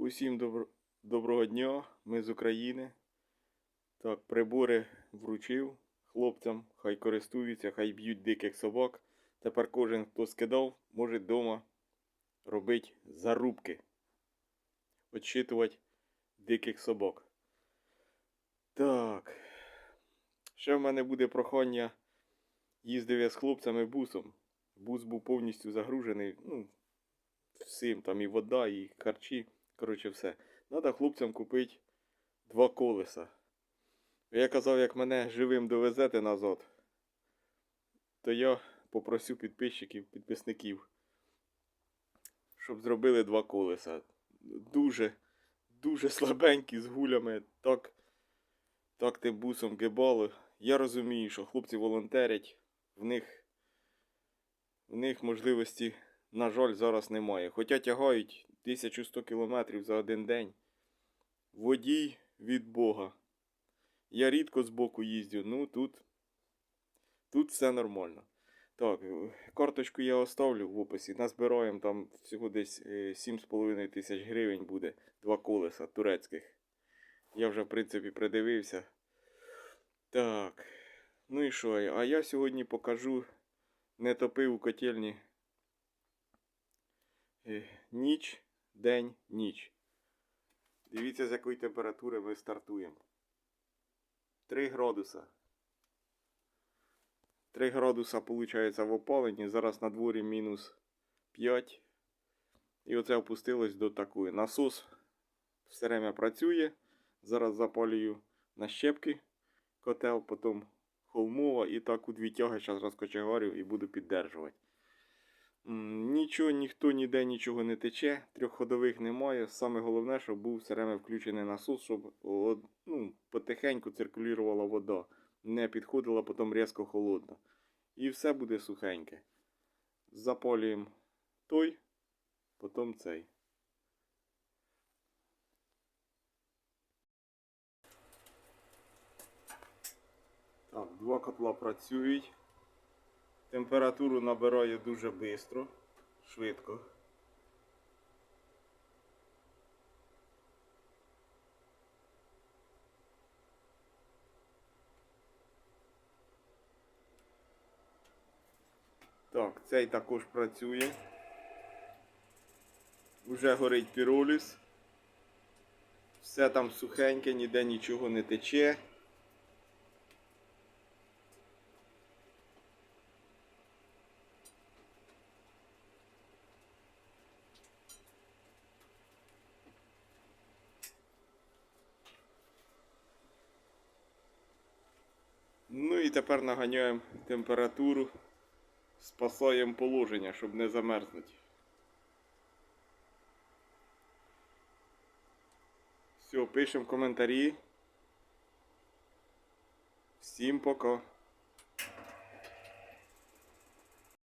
Усім добро... доброго дня, ми з України. Так, прибори вручив хлопцям, хай користуються, хай б'ють диких собак. Тепер кожен, хто скидав, може вдома робити зарубки. Отчитувати диких собак. Так. Ще в мене буде прохання. Їздив я з хлопцями бусом. Бус був повністю загружений. Ну, всім, там і вода, і харчі. Коротше, все. Надо хлопцям купити два колеса. Я казав, як мене живим довезете назад, то я попросив підписчиків, підписників, щоб зробили два колеса. Дуже, дуже слабенькі з гулями. Так, так тим бусом гибало. Я розумію, що хлопці волонтерять, в них, в них можливості, на жаль, зараз немає. Хоча тягають 1100 кілометрів за один день. Водій від Бога. Я рідко з боку їздю, ну тут, тут все нормально. Так, е, карточку я оставлю в описі. Назбираємо там всього десь е, 7,5 тисяч гривень буде два колеса турецьких. Я вже, в принципі, придивився. Так. Ну і що? А я сьогодні покажу не топив у котельні е, ніч, день, ніч. Дивіться, з якої температури ми стартуємо. 3 градуса. 3 градуса виходить в опаленні. Зараз на дворі мінус 5. І оце опустилось до такої. Насос все время працює. Зараз запалюю на щепки котел, потім холмова і так у дві тяги зараз розкочегарю і буду піддержувати. Нічого, ніхто ніде нічого не тече, трьохходових немає. Саме головне, щоб був все время включений насос, щоб ну, потихеньку циркулювала вода, не підходила потім різко холодно. І все буде сухеньке. Запалюємо той, потім цей. Так, два котла працюють. Температуру набирає дуже швидко, швидко. Так, цей також працює. Уже горить піроліс. Все там сухеньке, ніде нічого не тече. Ну і тепер наганяємо температуру, спасаємо положення, щоб не замерзнути. Все, пишемо коментарі. Всім пока.